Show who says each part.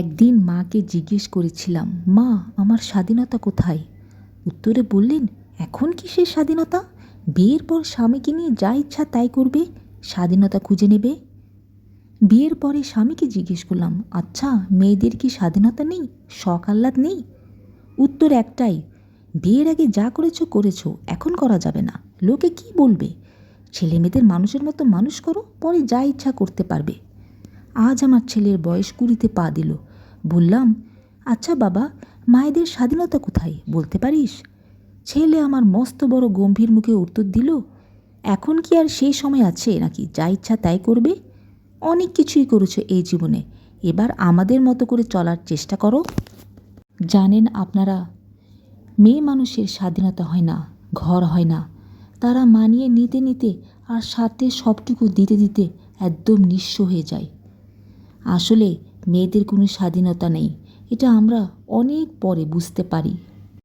Speaker 1: একদিন মাকে জিজ্ঞেস করেছিলাম, মা, আমার স্বাধীনতা কোথায়? উত্তরে বললেন, এখন কি সে স্বাধীনতা? বিয়ের পর স্বামীকে নিয়ে যা ইচ্ছা তাই করবে, স্বাধীনতা খুঁজে নেবে? বিয়ের পরে স্বামীকে জিজ্ঞেস করলাম আচ্ছা মেয়েদের কি স্বাধীনতা নেই? শখ আহ্লাদ নেই? উত্তর একটাই, বিয়ের আগে যা করেছ করেছ, এখন করা যাবে না। লোকে কি বলবে? ছেলে মেয়েদের মানুষের মতো মানুষ করো, পরে যা ইচ্ছা করতে পারবে। আজ আমার ছেলের বয়স কুড়িতে পা দিল। বললাম আচ্ছা বাবা, মায়েদের স্বাধীনতা কোথায় বলতে পারিস? ছেলে আমার মস্ত বড় গম্ভীর মুখে উত্তর দিল, এখন কি আর সেই সময় আছে নাকি যা ইচ্ছা তাই করবে? অনেক কিছুই করেছ এই জীবনে, এবার আমাদের মতো করে চলার চেষ্টা করো। জানেন আপনারা, মেয়ে মানুষের স্বাধীনতা হয় না, ঘর হয় না। তারা মানিয়ে নিতে নিতে আর সাথে সবটুকু দিতে দিতে একদম নিঃস্ব হয়ে যায়। আসলে মেয়েদের কোনো স্বাধীনতা নেই। এটা আমরা অনেক পরে বুঝতে পারি।